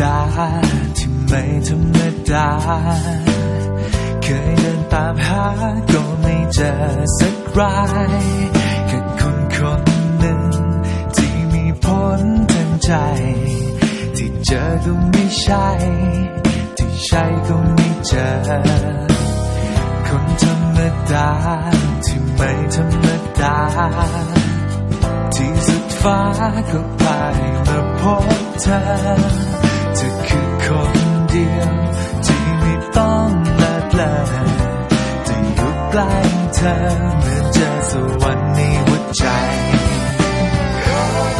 ตาที่ไม่ธรรมดา เคยเดินตามหาก็ไม่เจอสักรายแค่คนคนหนึ่ง ที่มีผลทางใจ ที่เจอก็ไม่ใช่ ที่ใช่ก็ไม่เจอ คนธรรมดาที่ไม่ธรรมดา ที่สุดฟ้าก็พายมาพบเธอ ธอคือคนเดียว ที่ไม่ต้องละเลยจะอยู่ใกล้เธอเหมือนเจอสวรรค์ในหัวใจ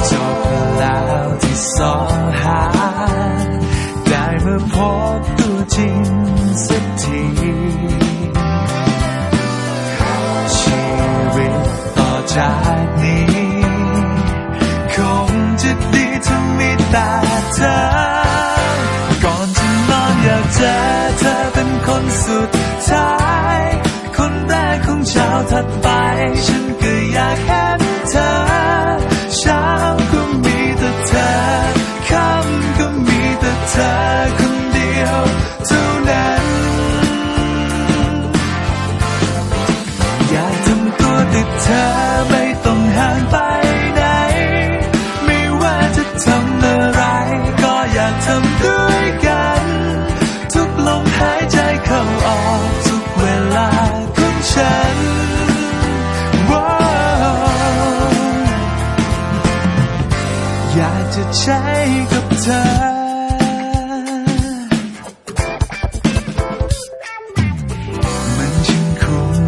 จบแล้วที่สองหา ได้มาพบตัวจริงสักทีชีวิตต่อจากนี้ คงจะดีถ้ามีแต่เธอ เจอเธอเป็นคนสุดท้าย คนแรกของเช้าถัดไป ฉันก็อยากเห็นเธอ เช้าก็มีแต่เธอ ค่ำก็มีแต่เธอคนเดียวเท่านั้น อยากทำตัวติดเธอไม่ต้องห่างไปไหน ไม่ว่าจะทำอะไร ก็อยากทำ จะใช้กับเธอ มันช่างคุ้ม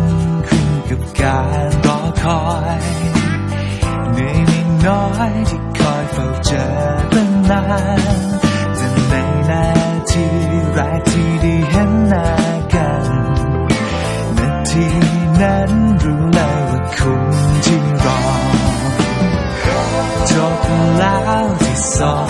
คุ้มกับการรอคอยเนม่น้อยที่คอยเฝ้าเจอตั้งนานแต่ในนาทีแรกที่ได้เห็นหน้ากัน นาทีนั้นรู้ saw